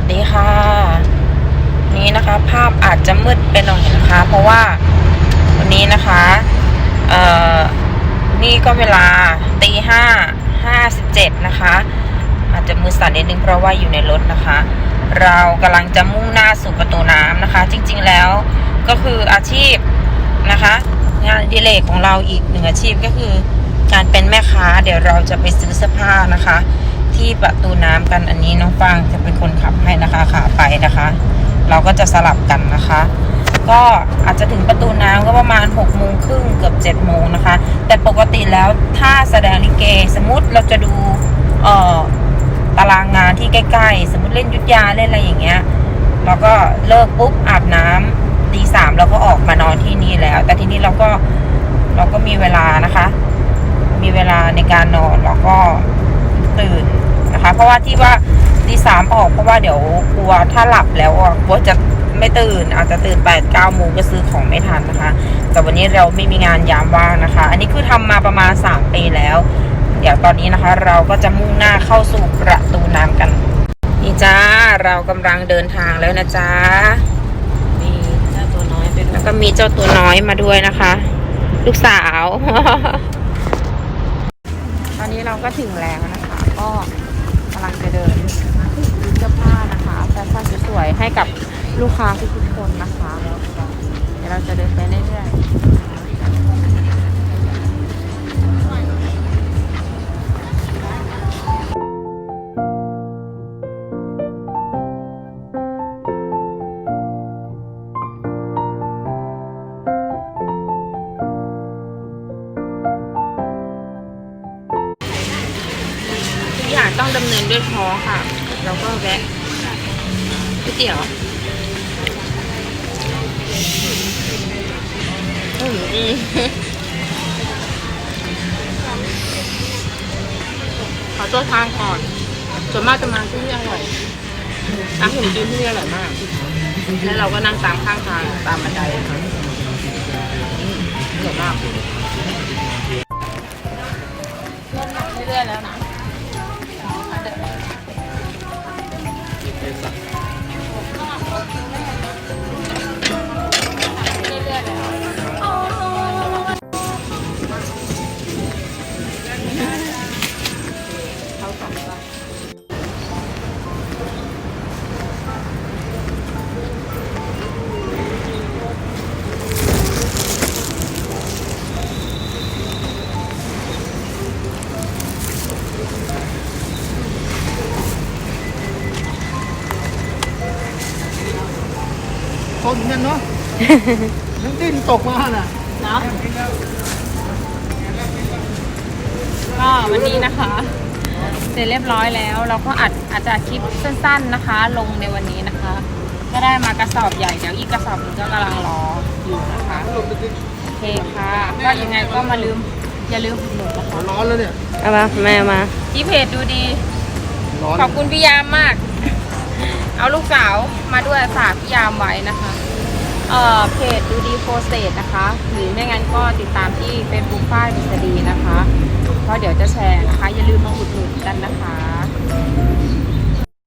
สดีค่ะ นี้นะคะภาพอาจจะมืดไปหน่อยนะคะ เพราะว่าวันนี้นะคะเอ่อนี่ก็เวลาตีห้าห้าสิบเจ็ดนะคะ อาจจะมือสั่นนิดนึงเพราะว่าอยู่ในรถนะคะ เรากำลังจะมุ่งหน้าสู่ประตูน้ำนะคะ จริง ๆแล้วก็คืออาชีพนะคะ งานดิเลกของเราอีกหนึ่งอาชีพก็คือการเป็นแม่ค้าเดี๋ยวเราจะไปซื้อเสื้อผ้านะคะ ที่ประตูน้ำกันอันนี้น้องฟางจะเป็นคนขับให้นะคะขาไปนะคะ เราก็จะสลับกันนะคะ ก็อาจจะถึงประตูน้ำก็ประมาณ6กโมงครึ่งเกือบ7จ็ดโมงนะคะ แต่ปกติแล้วถ้าแสดงลิเก สมมติเราจะดูเอ่อตารางงานที่ใกล้ๆ สมมติเล่นยุทธยาเล่นอะไรอย่างเงี้ยเราก็เลิกปุ๊บอาบน้ำตีสามเราก็ออกมานอนที่นี่แล้ว แต่ที่นี้เราก็เราก็มีเวลานะคะ มีเวลาในการนอนเราก็ตื่น นะคะ เพราะว่าที่ว่าตีสามออกเพราะว่าเดี๋ยวกลัวถ้าหลับแล้วอะกลัวจะไม่ตื่น อาจจะตื่นแปดเก้าโมงก็ซื้อของไม่ทันนะคะ แต่วันนี้เราไม่มีงานยามว่างนะคะ อันนี้คือทำมาประมาณสามปีแล้ว เดี๋ยวตอนนี้นะคะ เราก็จะมุ่งหน้าเข้าสู่ประตูน้ำกัน นี่จ้าเรากำลังเดินทางแล้วนะจ๊ะมีเจ้าตัวน้อยเป็นแล้วก็มีเจ้าตัวน้อยมาด้วยนะคะ ลูกสาว ตอนนี้เราก็ถึงแล้วนะคะก็ำลังจะเดินซื้อเสื้อผ้านะคะแฟชั่นสวยๆให้กับลูกค้าทุกๆคนนะคะ เดี๋ยวเราจะเดินไปเรื่อยๆ ต้องดำเนินด้วยท้องค่ะ เราก็แวะก๋วยเตี๋ยวอืมขอตัวทางก่อน ส่วนมากจะมาที่นี่อร่อยร้านขนมจีนที่นี่อร่อยมาก แล้วเราก็นั่งตามข้างทางตามบันไดค่ะอืมอร่อยมากเรื่อยๆแล้วนะ คนนั่นเนาะยังดิ้นตกมาน่ะเนาะก็วันนี้นะคะ เสร็จเรียบร้อยแล้ว เราก็อัดอาจจะอัดคลิปสั้น ๆนะคะ ลงในวันนี้นะคะ ก็ได้มากระสอบใหญ่เดี๋ยวอีกกระสอบหนึงก็กำลังรออยู่นะคะโอเคค่ะก็ยังไงก็มาลืมอย่าลืมอุดหนุนนะคะร้อนแล้วเนี่ยเอามาแม่มาที่เพจดูดี ร้อนขอบคุณพี่ยามมากเอา ลูกสาวมาด้วยฝากพี่ยามไว้นะคะเอ่อเพจดูดีโฟสเตทนะคะ หรือไม่งั้นก็ติดตามที่เป็นบุฟฟายดิสดีนะคะ เพราะเดี๋ยวจะแชร์นะคะ อย่าลืมมาอุดหนุนกันนะคะ